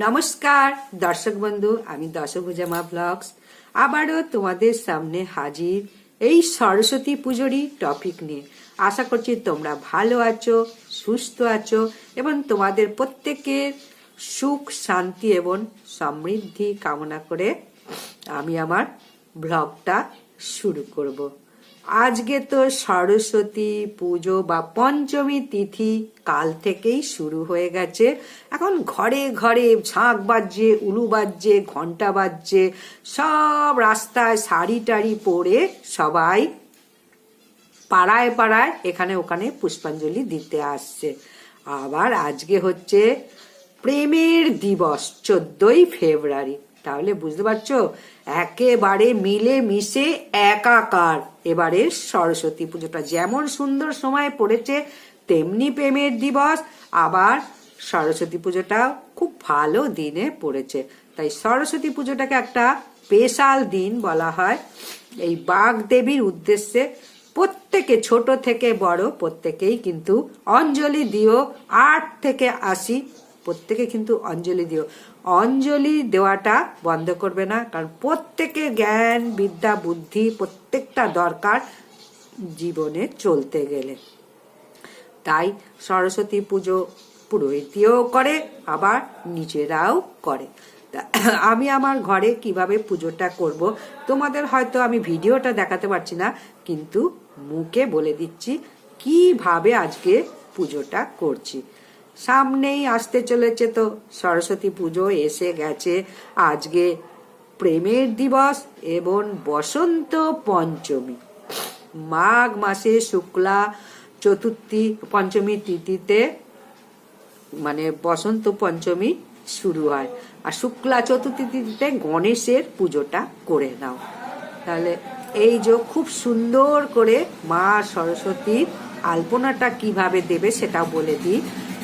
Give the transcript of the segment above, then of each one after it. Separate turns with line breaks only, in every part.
নমস্কার, দর্শক বন্ধু, আমি দশভুজামা ব্লগস। আবারও তোমাদের সামনে হাজির এই সরস্বতী পুজোরই টপিক নিয়ে। আশা করছি তোমরা ভালো আছো, সুস্থ আছো এবং তোমাদের প্রত্যেকের সুখ, শান্তি এবং সমৃদ্ধি কামনা করে আমি আমার ব্লগটা শুরু করব। আজকে তো সরস্বতী পুজো বা পঞ্চমী তিথি কাল থেকেই শুরু হয়ে গেছে। এখন ঘরে ঘরে ঝাঁক বাজছে, উলু বাজছে ঘণ্টা বাজছে। সব রাস্তায় শাড়ি টাড়ি পরে সবাই পাড়ায় পাড়ায় এখানে ওখানে পুষ্পাঞ্জলি দিতে আসছে। আবার আজকে হচ্ছে প্রেমের দিবস, চোদ্দই ফেব্রুয়ারি। তাহলে বুঝতে পারছ? একেবারে মিলে মিশে একাকার। এবারে সরস্বতী পুজোটা যেমন সুন্দর সময় পড়েছে, তেমনি প্রেমের দিবস। আবার সরস্বতী পুজোটা খুব ভালো দিনে পড়েছে। তাই সরস্বতী পুজোটাকে একটা স্পেশাল দিন বলা হয়। এই বাঘ দেবীর উদ্দেশ্যে প্রত্যেকে ছোট থেকে বড়, প্রত্যেকেই কিন্তু অঞ্জলি দিও, আট থেকে আশি, প্রত্যেকে কিন্তু অঞ্জলি দিও। অঞ্জলি দেওয়াটা বন্ধ করবে না, কারণ প্রত্যেকে জ্ঞান, বিদ্যা, বুদ্ধি প্রত্যেকটা দরকার জীবনে চলতে গেলে। তাই সরস্বতী পুজো পুরোহিতিও করে, আবার নিজেরাও করে। আমি আমার ঘরে কীভাবে পুজোটা করব, তোমাদের হয়তো আমি ভিডিওটা দেখাতে পারছি না, কিন্তু মুখে বলে দিচ্ছি কীভাবে আজকে পুজোটা করছি। সামনেই আসতে চলেছে তো। সরস্বতী পুজো এসে গেছে। আজকে প্রেমের দিবস এবং বসন্ত পঞ্চমী। মাঘ মাসে শুক্লা চতুর্থী, পঞ্চমী তিথিতে মানে বসন্ত পঞ্চমী শুরু হয়। আর শুক্লা চতুর্থী তিথিতে গণেশের পুজোটা করে নাও। তাহলে এই যে খুব সুন্দর করে মা সরস্বতীর আলপনাটা কীভাবে দেবে সেটা বলে দিই।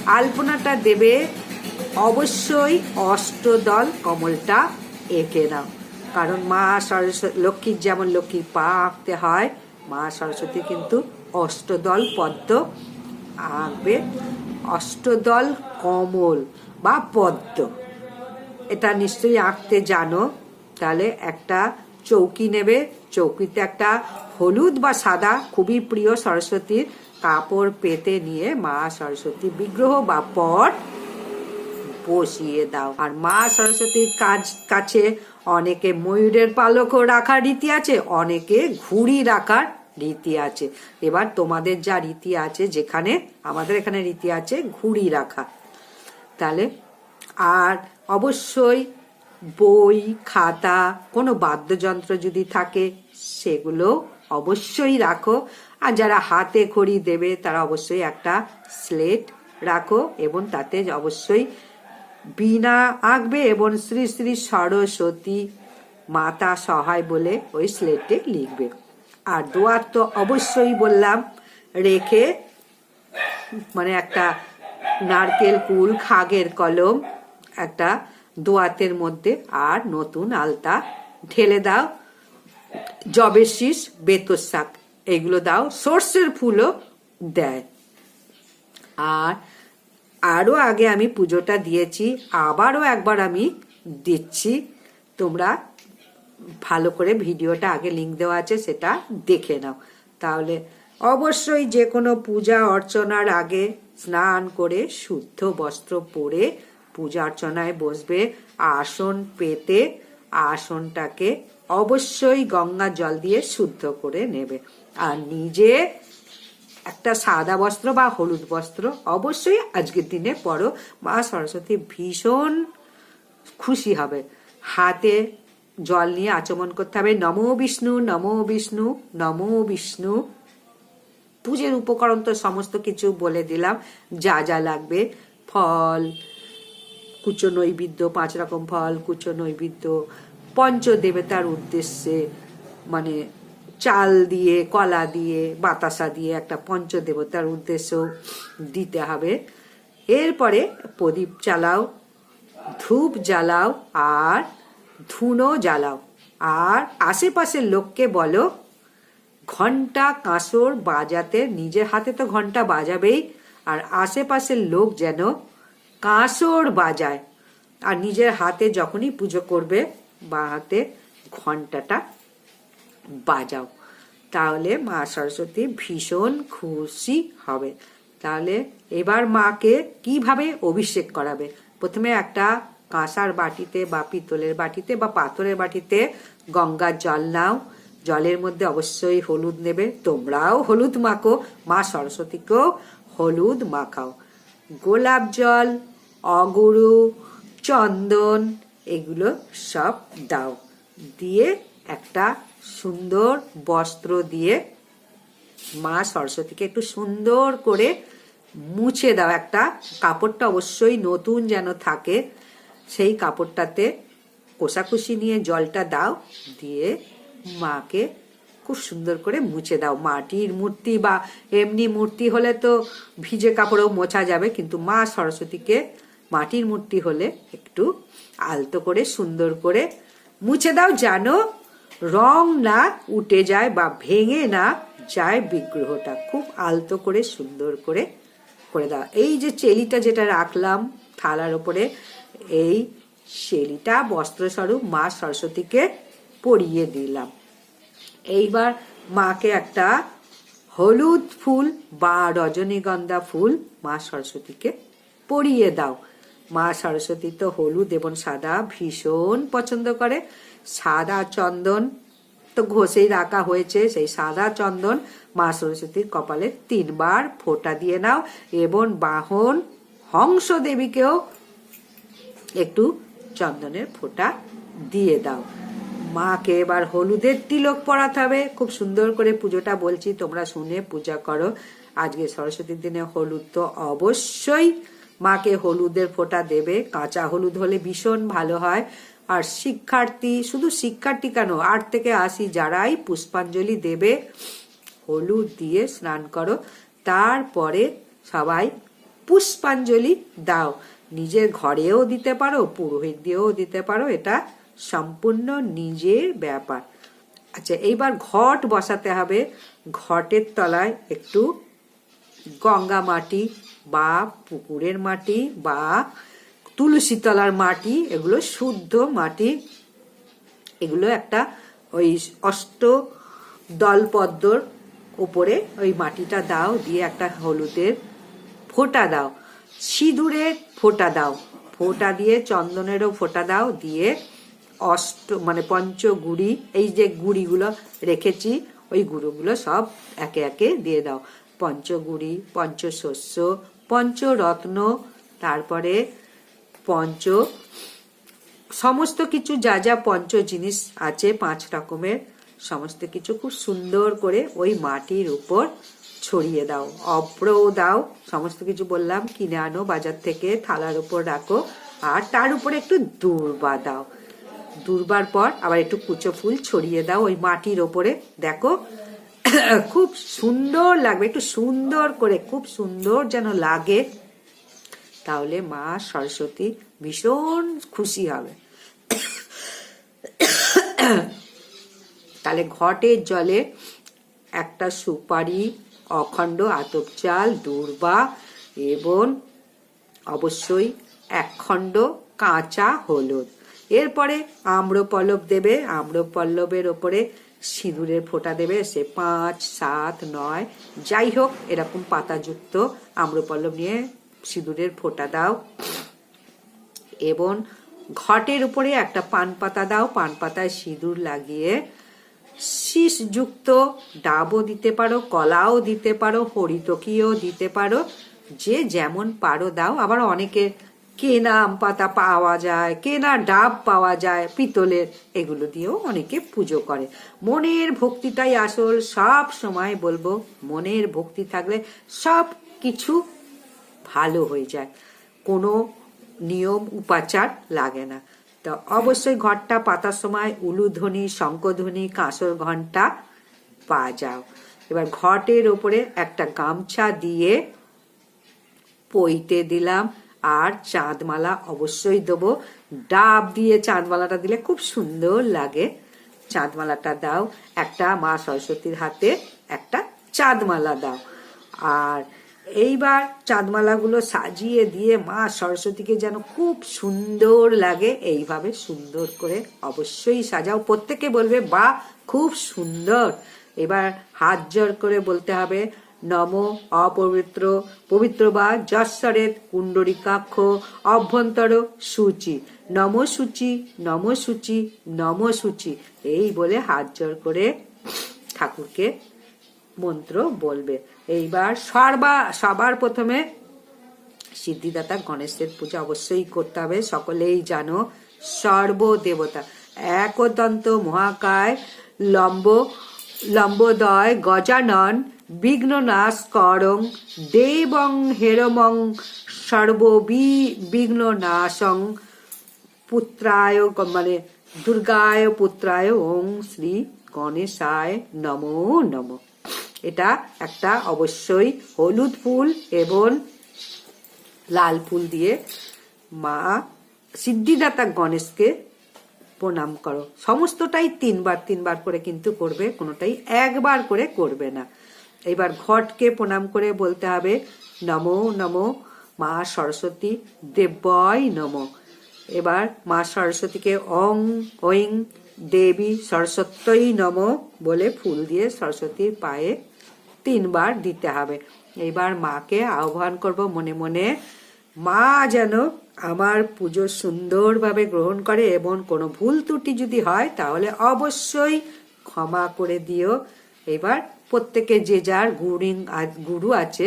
আলপনাটা দেবে অবশ্যই অষ্টদল কমলটা এঁকে নাও। কারণ মা সরস্বতী লক্ষ্মীর যেমন লক্ষ্মীর পা আঁকতে হয়, মা সরস্বতী কিন্তু অষ্টদল পদ্ম আঁকবে। অষ্টদল কমল বা পদ্ম। এটা নিশ্চয়ই আঁকতে জানো। তাহলে একটা চৌকি নেবে। চৌকিতে একটা হলুদ বা সাদা খুবই প্রিয় সরস্বতীর কাপড় পেতে নিয়ে মা সরস্বতী বিগ্রহ বা পট বসিয়ে দাও। আর মা সরস্বতীর কাজ, কাছে অনেকে ময়ূরের পালকও রাখার রীতি আছে, অনেকে ঘুড়ি রাখার রীতি আছে। এবার তোমাদের যা রীতি আছে, যেখানে আমাদের এখানে রীতি আছে ঘুড়ি রাখা। তাহলে, আর অবশ্যই বই, খাতা, কোনো বাদ্যযন্ত্র যদি থাকে, সেগুলো অবশ্যই রাখো। আর যারা হাতে খড়ি দেবে, তারা অবশ্যই একটা স্লেট রাখো এবং তাতে অবশ্যই বীণা আঁকবে এবং শ্রী শ্রী সরস্বতী মাতা সহায় বলে ওই স্লেটে লিখবে। আর দোয়ার তো অবশ্যই বললাম, রেখে মানে একটা নারকেল কুল, খাগের কলম একটা দোয়াতের মধ্যে আর নতুন আলতা ঢেলে দাও। জবের শীষ বেতর শাক এগুলো দাও। সর্ষের ফুলও দেয়। আর আরও আগে আমি পুজোটা দিয়েছি, আবারও একবার আমি দিচ্ছি। তোমরা ভালো করে ভিডিওটা আগে লিঙ্ক দেওয়া আছে, সেটা দেখে নাও। তাহলে অবশ্যই যে কোনো পূজা অর্চনার আগে স্নান করে শুদ্ধ বস্ত্র পরে পূজা অর্চনায় বসবে। আসন পেতে আসনটাকে অবশ্যই গঙ্গা জল দিয়ে শুদ্ধ করে নেবে। আর নিজে একটা সাদা বস্ত্র বা হলুদ বস্ত্র অবশ্যই আজকের দিনে পরো। মা সরস্বতী ভীষণ খুশি হবে। হাতে জল নিয়ে আচমন করতে হবে। নমো বিষ্ণু নমো বিষ্ণু নমো বিষ্ণু। পুজোর উপকরণ তো সমস্ত কিছু বলে দিলাম। যা যা লাগবে। ফল, কুচো নৈবেদ্য, পাঁচ রকম ফল, কুচো নৈবেদ্য, পঞ্চদেবতার উদ্দেশ্যে মানে চাল দিয়ে, কলা দিয়ে, বাতাসা দিয়ে একটা পঞ্চদেবতার উদ্দেশ্য দিতে হবে। এরপরে প্রদীপ জ্বালাও, ধূপ জ্বালাও আর ধুনো জ্বালাও। আর আশেপাশের লোককে বলো ঘণ্টা কাঁসর বাজাতে, নিজের হাতে তো ঘণ্টা বাজাবেই, আর আশেপাশের লোক যেন কাঁসর বাজায়। আর নিজের হাতে যখনই পুজো করবে, বা হাতে ঘন্টাটা বাজাও। তাহলে মা সরস্বতী ভীষণ খুশি হবে। তাহলে এবার মাকে কীভাবে অভিষেক করাবে? প্রথমে একটা কাঁসার বাটিতে বা পিতলের বাটিতে বা পাথরের বাটিতে গঙ্গার জল নাও। জলের মধ্যে অবশ্যই হলুদ নেবে। তোমরাও হলুদ মাখো। মা সরস্বতীকেও হলুদ মাখাও। গোলাপ জল, অগুরু, চন্দন, এগুলো সব দাও। দিয়ে একটা সুন্দর বস্ত্র দিয়ে মা সরস্বতীকে একটু সুন্দর করে মুছে দাও। একটা কাপড়টা অবশ্যই নতুন যেন থাকে, সেই কাপড়টাতে কোষাকুষি নিয়ে জলটা দাও, দিয়ে মাকে খুব সুন্দর করে মুছে দাও। মাটির মূর্তি বা এমনি মূর্তি হলে তো ভিজে কাপড়েও মোছা যাবে, কিন্তু মা সরস্বতীকে মাটির মূর্তি হলে একটু আলতো করে সুন্দর করে মুছে দাও জানো রং না উঠে যায় বা ভেঙে না যায় বিগ্রহটা। খুব আলতো করে, সুন্দর করে করে দাও এই যে চেলিটা যেটা রাখলাম থালার ওপরে, এই চেলিটা বস্ত্রস্বরূপ মা সরস্বতীকে পরিয়ে দিলাম। এইবার মাকে একটা হলুদ ফুল বা রজনীগন্ধা ফুল মা সরস্বতীকে পরিয়ে দাও। মা সরস্বতী তো হলুদ এবং সাদা ভীষণ পছন্দ করে। সাদা চন্দন তো ঘষেই রাখা হয়েছে। সেই সাদা চন্দন মা সরস্বতীর কপালে তিনবার ফোঁটা দিয়ে নাও এবং বাহন হংস দেবীকেও একটু চন্দনের ফোঁটা দিয়ে দাও। মাকে এবার হলুদের তিলক পরাতে হবে। খুব সুন্দর করে পুজোটা বলছি, তোমরা শুনে পূজা করো। আজকে সরস্বতীর দিনে হলুদ তো অবশ্যই মাকে হলুদের ফোঁটা দেবে, কাঁচা হলুদ হলে ভীষণ ভালো হয়। আর শিক্ষার্থী, শুধু শিক্ষার্থী কেন, আট থেকে আসি যারাই পুষ্পাঞ্জলি দেবে, হলুদ দিয়ে স্নান করো। তারপরে সবাই পুষ্পাঞ্জলি দাও। নিজের ঘরেও দিতে পারো, পুরোহিত দিয়েও দিতে পারো, এটা সম্পূর্ণ নিজের ব্যাপার। আচ্ছা এইবার ঘট বসাতে হবে। ঘটের তলায় একটু গঙ্গা মাটি বা পুকুরের মাটি বা তুলসী তলার মাটি, এগুলো শুদ্ধ মাটি। এগুলো একটা ওই অষ্ট দলপদ্মর উপরে ওই মাটিটা দাও, দিয়ে একটা হলুদের ফোঁটা দাও। সিঁদুরের ফোঁটা দাও। ফোঁটা দিয়ে চন্দনেরও ফোঁটা দাও, দিয়ে অষ্ট মানে পঞ্চগুড়ি, এই যে গুড়িগুলো রেখেছি, ওই গুঁড়োগুলো সব একে একে দিয়ে দাও। পঞ্চগুড়ি, পঞ্চশস্য পঞ্চরত্ন, তারপরে পঞ্চ, সমস্ত কিছু যা যা পঞ্চ জিনিস আছে, পাঁচ রকমের, সমস্ত কিছু খুব সুন্দর করে ওই মাটির উপর ছড়িয়ে দাও অপ্রও দাও, সমস্ত কিছু বললাম, কিনে আনো, বাজার থেকে থালার উপর রাখো, আর তার উপরে একটু দূর্বা দাও। দুর্বার পর আবার একটু কুচো ফুল ছড়িয়ে দাও, ওই মাটির ওপরে, দেখো খুব সুন্দর লাগবে, একটু সুন্দর করে, খুব সুন্দর যেন লাগে, তাহলে মা সরস্বতী ভীষণ খুশি হবে। তাহলে ঘটের জলে একটা সুপারি, অখণ্ড আতপ চাল, দূর্বা এবং অবশ্যই একখণ্ড কাঁচা হলুদ। এরপরে আম্রপল্লব দেবে, আম্রপল্লবের ওপরে সিঁদুরের ফোঁটা দেবে সে পাঁচ, সাত, নয়, যাই হোক, এরকম পাতাযুক্ত আম্রপল্লব নিয়ে সিঁদুরের ফোঁটা দাও। এবং ঘটের উপরে একটা পান পাতা দাও। পান পাতায় সিঁদুর লাগিয়ে শীষযুক্ত ডাবও দিতে পারো, কলাও দিতে পারো, হরিতকিও দিতে পারো, যে যেমন পারো দাও। আবার অনেকে কেনা আম পাতা পাওয়া যায়, কেনা ডাব পাওয়া যায়, পিতলের, এগুলো দিয়েও অনেকে পুজো করে। মনের ভক্তিটাই আসল, সব সময় বলব, মনের ভক্তি থাকলে সব কিছু ভালো হয়ে যায়। কোনো নিয়ম, উপাচার লাগে না। তো অবশ্যই ঘরটা পাতার সময় উলুধ্বনি শঙ্কধ্বনি কাঁসর ঘণ্টা যাও এবার ঘটের ওপরে একটা গামছা দিয়ে পইতে দিলাম। আর চাঁদমালা অবশ্যই দেবো। ডাব দিয়ে চাঁদমালাটা দিলে খুব সুন্দর লাগে। চাঁদমালাটা দাও। একটা মা সরস্বতীর হাতে একটা চাঁদমালা দাও। আর এইবার চাঁদমালাগুলো সাজিয়ে দিয়ে মা সরস্বতীকে যেন খুব সুন্দর লাগে, এইভাবে সুন্দর করে অবশ্যই সাজাও। প্রত্যেকে বলবে বা খুব সুন্দর। এবার হাত জোর করে বলতে হবে নম অপবিত্র, পবিত্র বা যশ্বরের কুণ্ডরিকাক্ষ, অভ্যন্তর সূচি। নম সূচি নম সূচি নম সূচি। এই বলে হাত জোর করে ঠাকুরকে মন্ত্র বলবে। এইবার সর্বা, সবার প্রথমে সিদ্ধিদাতা গণেশের পূজা অবশ্যই করতে হবে। সকলেই জানো সর্বদেবতা। একদন্ত মহাকায় লম্ব, লম্বোদয় গজানন বিঘ্ননাশ করং দেবং হেরমং সর্ববি বিঘ্ন নাশং পুত্রায় মানে দুর্গায় পুত্রায় ওং শ্রী গণেশায় নমো নম। এটা একটা অবশ্যই হলুদ ফুল এবং লাল ফুল দিয়ে মা সিদ্ধিদাতা গণেশকে প্রণাম করো। সমস্তটাই তিনবার তিনবার করে কিন্তু করবে, কোনোটাই একবার করে করবে না। এবার ঘটকে প্রণাম করে বলতে হবে, নমো নমো, মা সরস্বতী দেবয় নম। এবার মা সরস্বতীকে অং ঐং দেবী সরস্বত্যই নম বলে ফুল দিয়ে সরস্বতীর পায়ে তিনবার দিতে হবে। এবার মাকে আহ্বান করব মনে মনে, মা যেন আমার পুজো সুন্দরভাবে গ্রহণ করে এবং কোনো ভুল ত্রুটি যদি হয় তাহলে অবশ্যই ক্ষমা করে দিও। এবার প্রত্যেকে যে যার গুরু গুরু আছে,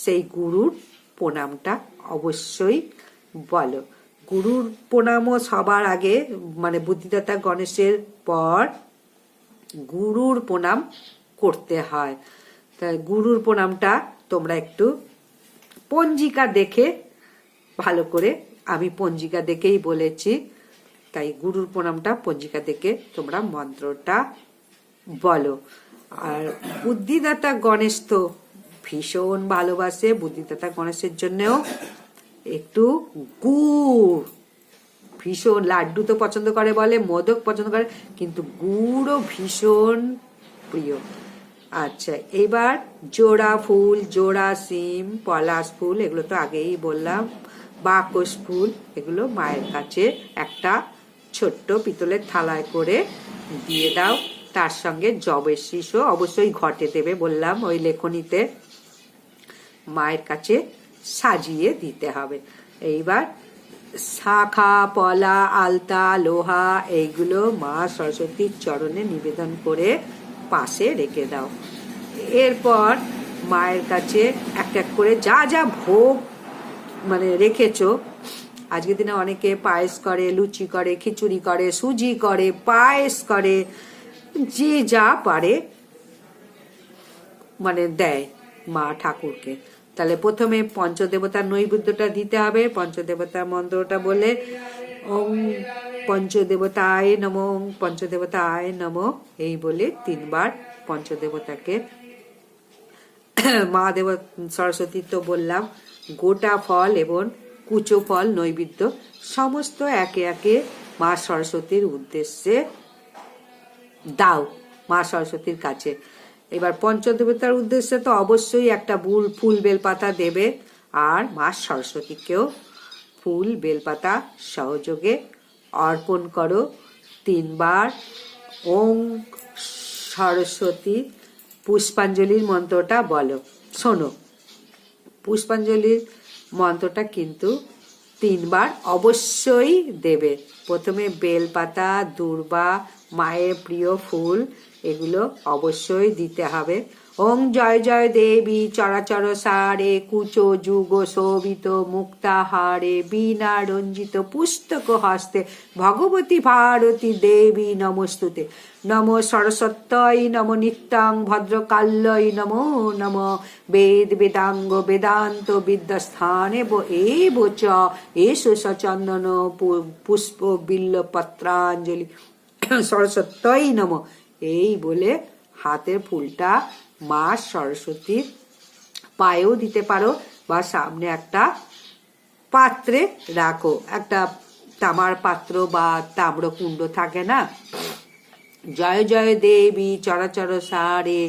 সেই গুরুর প্রণামটা অবশ্যই বলো। গুরুর প্রণামও সবার আগে মানে বুদ্ধিদাতা গণেশের পর গুরুর প্রণাম করতে হয়। তাই গুরুর প্রণামটা তোমরা একটু পঞ্জিকা দেখে, ভালো করে আমি পঞ্জিকা দেখেই বলেছি। তাই গুরুর প্রণামটা পঞ্জিকা দেখে তোমরা মন্ত্রটা বলো। আর বুদ্ধিদাতা গণেশ তো ভীষণ ভালোবাসে, বুদ্ধিদাতা গণেশের জন্যও একটু গুড়। ভীষণ, লাড্ডু তো পছন্দ করে বলে, মোদক পছন্দ করে, কিন্তু গুড়ও ভীষণ প্রিয়। আচ্ছা এবার জোড়া ফুল, জোড়া সিম, পলাশ ফুল, এগুলো তো আগেই বললাম বাকস ফুল, এগুলো মায়ের কাছে একটা ছোট্ট পিতলের থালায় করে দিয়ে দাও। তার সঙ্গে জবের শিশু অবশ্যই ঘটে দেবে বললাম ওই লেখনিতে। মায়ের কাছে সাজিয়ে দিতে হবে। এইবার শাখা, পলা, আলতা, লোহা এইগুলো মা সরস্বতীর চরণে নিবেদন করে পাশে রেখে দাও। এরপর মায়ের কাছে এক এক করে যা যা ভোগ মানে রেখেছো, আজকের দিনে অনেকে পায়েস করে, লুচি করে, খিচুড়ি করে, সুজি করে, পায়েস করে যে যা পারে মানে দেয় মা ঠাকুরকে। তাহলে প্রথমে পঞ্চদেবতার নৈবেদ্যটা দিতে হবে। পঞ্চদেবতার মন্ত্রটা বলে, ওম পঞ্চদেবতায় নম পঞ্চদেবতা আয় নম। এই বলে তিনবার পঞ্চদেবতাকে মা দেব সরস্বতী তো বললাম, গোটা ফল এবং কুচো ফল, নৈবেদ্য, সমস্ত একে একে মা সরস্বতীর উদ্দেশ্যে দাও মা সরস্বতীর কাছে। এবার পঞ্চদেবতার উদ্দেশ্যে তো অবশ্যই একটা বুল ফুল বেলপাতা দেবে। আর মা সরস্বতীকেও ফুল বেলপাতা সহযোগে অর্পণ করো। তিনবার ওং সরস্বতী পুষ্পাঞ্জলির মন্ত্রটা বলো। শোনো, পুষ্পাঞ্জলির মন্ত্রটা কিন্তু তিনবার অবশ্যই দেবে। প্রথমে বেলপাতা দুর্বা মায়ের প্রিয় ফুল এগুলো অবশ্যই দিতে হবে। ওং জয় জয় দেবী, চরাচর সারে, কুচো যুগ শোভিত মুক্তাহারে বীণা রঞ্জিত পুস্তক হস্তে, ভগবতী ভারতী দেবী নমস্তুতে। নম সরস্বত্যই নম নিত্যাং ভদ্রকাল্যই নমো নম বেদ বেদাঙ্গ বেদান্ত বিদ্যাস্থানে এব চ, এসো সচন্দন পুষ্প বিল্ল পত্রাঞ্জলি। সরস্বত্যই নম। এই বলে হাতের ফুলটা মা সরস্বতীর পায়েও দিতে পারো বা সামনে একটা পাত্রে রাখো। একটা তামার পাত্র বা তাম্র কুণ্ড থাকে না? জয় জয় দেবী চরাচর সারে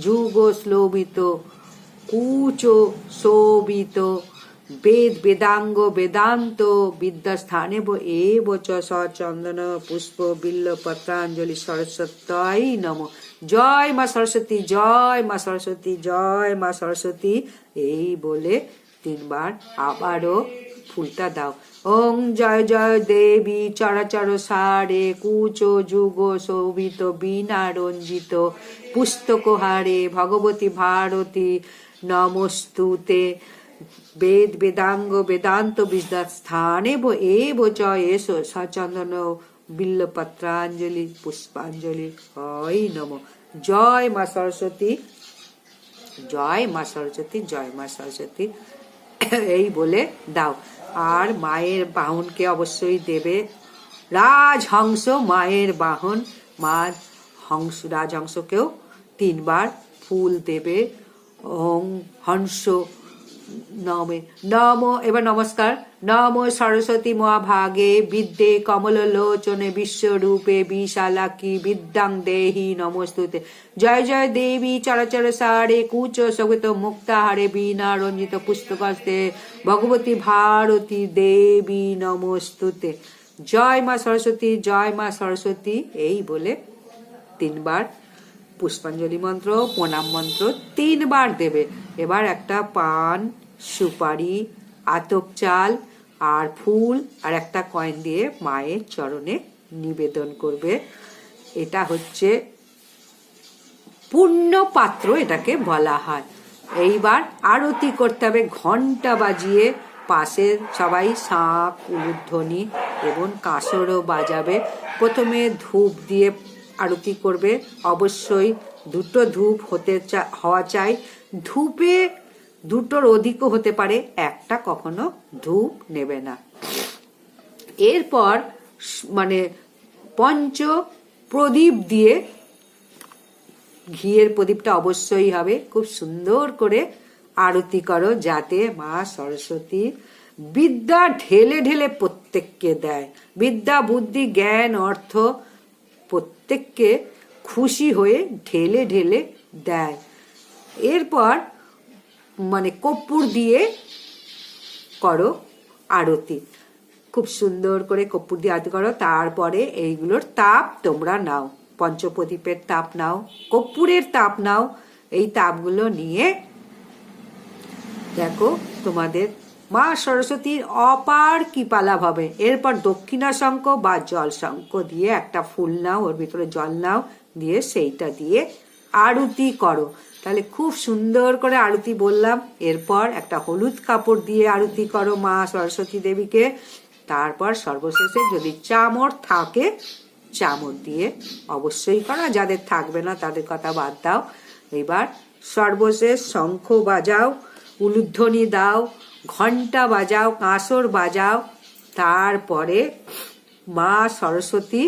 যুগ শ্লোভিত, কুচো শোভিত, বেদ বেদাঙ্গ বেদান্ত, বিদ্যাস্থানে এ বচ সচন্দন পুষ্প বিল্ল পত্রাঞ্জলি সরস্বতী নম। জয় মা সরস্বতী, জয় মা সরস্বতী, জয় মা সরস্বতী। এই বলে তিনবার আবারও ফুলটা দাও। ওং জয় জয় দেবী, চরাচর সারে, কুচো যুগ শোভিত বীণা রঞ্জিত পুস্তক হারে, ভগবতী ভারতী, নমস্তুতে। বেদ, বেদাঙ্গ, বেদান্ত বিদ্যা স্থানে এ জয় এসো, সচন্দন বিল্লপত্রাঞ্জলি, পুষ্পাঞ্জলি, হয় নম। জয় মা সরস্বতী, জয় মা সরস্বতী, জয় মা সরস্বতী। এই বলে দাও। আর মায়ের বাহনকে অবশ্যই দেবে রাজহংস মায়ের বাহন। মা হংস, রাজহংসকেও তিনবার ফুল দেবে। ওং হংস নমে নম এবার নমস্কার। নম সরস্বতী মহাভাগে বিদ্যে কমল লোচনে বিশ্বরূপে বিশালাকি বিদ্যাং দেহি নমস্তুতে জয় জয় দেবী চরাচর সারে কুচ সগত মুক্তাহারে বীণা রঞ্জিত পুস্তকস্তে ভগবতী ভারতী দেবী নমস্তুতে জয় মা সরস্বতী জয় মা সরস্বতী এই বলে তিনবার পুষ্পাঞ্জলি মন্ত্র, প্রণাম মন্ত্র তিনবার দেবে। এবার একটা পান, সুপারি, আতপ চাল আর ফুল আর একটা কয়েন দিয়ে মায়ের চরণে নিবেদন করবে। এটা হচ্ছে পূর্ণ পাত্র এটাকে বলা হয়। এইবার আরতি করতে হবে ঘণ্টা বাজিয়ে পাশে সবাই শাঁখ উলুধ্বনি এবং কাঁসরও বাজাবে। প্রথমে ধূপ দিয়ে আরতি করবে। অবশ্যই দুটো ধূপ হতে চা, হওয়া চাই। ধূপে দুটোর অধিকও হতে পারে, একটা কখনো ধূপ নেবে না। এরপর মানে পঞ্চ প্রদীপ দিয়ে ঘিয়ের প্রদীপটা অবশ্যই হবে। খুব সুন্দর করে আরতি করো যাতে মা সরস্বতী বিদ্যা ঢেলে ঢেলে প্রত্যেককে দেয়। বিদ্যা, বুদ্ধি, জ্ঞান, অর্থ প্রত্যেককে খুশি হয়ে ঢেলে ঢেলে দেয়। এরপর মানে কর্পূর দিয়ে করো আরতি। খুব সুন্দর করে কর্পূর দিয়ে আরতি করো, তারপরে এইগুলোর তাপ তোমরা নাও। পঞ্চপ্রদীপের তাপ নাও, কর্পূরের তাপ নাও, এই তাপগুলো নিয়ে দেখো তোমাদের মা সরস্বতীর অপার কৃপালাভ হবে। এরপর দক্ষিণা শঙ্খ বা জল শঙ্খ দিয়ে একটা ফুল নাও, ওর ভিতরে জল নাও, দিয়ে সেইটা দিয়ে আরতি করো। তাহলে খুব সুন্দর করে আরতি বললাম। এরপর একটা হলুদ কাপড় দিয়ে আরতি করো মা সরস্বতী দেবীকে। তারপর সর্বশেষে যদি চামর থাকে, চামর দিয়ে অবশ্যই করো। যাদের থাকবে না, তাদের কথা বাদ দাও। এবার সর্বশেষ শঙ্খ বাজাও, উলুধ্বনি দাও ঘণ্টা বাজাও, কাঁসর বাজাও। তারপরে মা সরস্বতী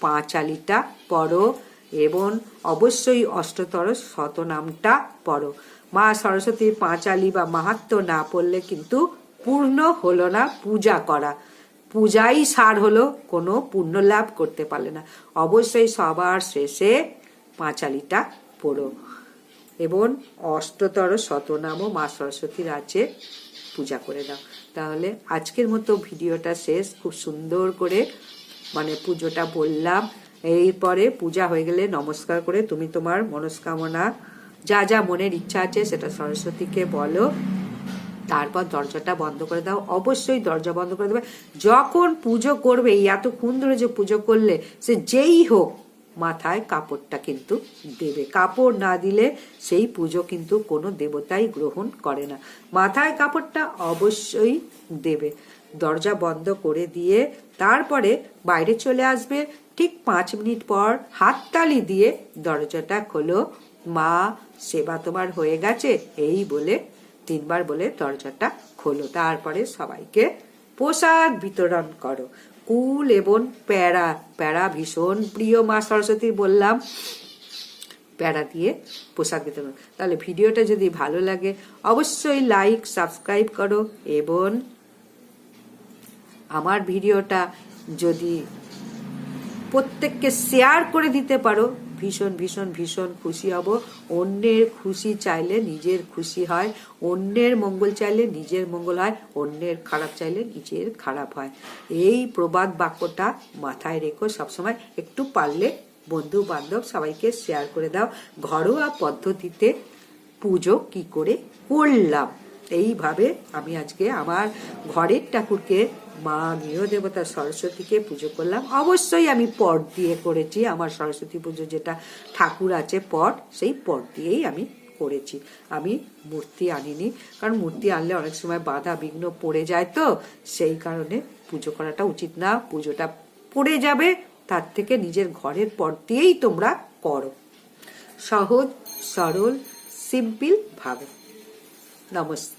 পাঁচালিটা পড়ো এবং অবশ্যই অষ্টতর শতনামটা পড়ো। মা সরস্বতীর পাঁচালি বা মাহাত্ম না পড়লে কিন্তু পূর্ণ হলো না পূজা করা। পূজাই সার হলো, কোনো পূর্ণ লাভ করতে পারলে না। অবশ্যই সবার শেষে পাঁচালিটা পড়ো। এবং অষ্টতর শতনামও মা সরস্বতীর আছে পূজা করে দাও। তাহলে আজকের মতো ভিডিওটা শেষ। খুব সুন্দর করে মানে পুজোটা বললাম। এরপরে পূজা হয়ে গেলে নমস্কার করে তুমি তোমার মনস্কামনা, যা যা মনের ইচ্ছা আছে সেটা সরস্বতীকে বলো। তারপর দরজাটা বন্ধ করে দাও। অবশ্যই দরজা বন্ধ করে দেবে। যখন পুজো করবে এতক্ষণ ধরে যে পুজো করলে, সে যেই হোক, মাথায় কাপড়টা কিন্তু দেবে। কাপড় না দিলে সেই পুজো কিন্তু কোনো দেবতাই গ্রহণ করে না। মাথায় কাপড়টা অবশ্যই দেবে। দরজা বন্ধ করে দিয়ে তারপরে বাইরে চলে আসবে। ঠিক পাঁচ মিনিট পর হাততালি দিয়ে দরজাটা খোলো। মা, সেবা তোমার হয়ে গেছে, এই বলে, তিনবার বলে দরজাটা খোলো। তারপরে সবাইকে পোশাক বিতরণ করো। কুল এবং প্যারা প্যারা ভীষণ প্রিয় মা সরস্বতী, বললাম। প্যারা দিয়ে পোশাক বিতরণ। তাহলে ভিডিওটা যদি ভালো লাগে, অবশ্যই লাইক, সাবস্ক্রাইব করো এবং আমার ভিডিওটা যদি প্রত্যেককে শেয়ার করে দিতে পারো। ভীষণ ভীষণ ভীষণ খুশি হব। অন্যের খুশি চাইলে নিজের খুশি হয়। অন্যের মঙ্গল চাইলে নিজের মঙ্গল হয়। অন্যের খারাপ চাইলে নিজের খারাপ হয়। এই প্রবাদ বাক্যটা মাথায় রেখো। সবসময় একটু পারলে বন্ধু বান্ধব সবাইকে শেয়ার করে দাও। ঘরোয়া পদ্ধতিতে পুজো কি করে করলাম? এইভাবে আমি আজকে আমার ঘরের ঠাকুরকে, মা গৃহদেবতা সরস্বতীকে পুজো করলাম। অবশ্যই আমি পট দিয়ে করেছি, আমার সরস্বতী পুজো যেটা ঠাকুর আছে পট, সেই পট দিয়েই আমি করেছি। আমি মূর্তি আনিনি, কারণ মূর্তি আনলে অনেক সময় বাধা বিঘ্ন পড়ে যায় তো, সেই কারণে পুজো করাটা উচিত না। পুজোটা পড়ে যাবে, তার থেকে নিজের ঘরের পট দিয়েই তোমরা করো। সহজ, সরল, সিম্পল ভাবে। নমস্কার।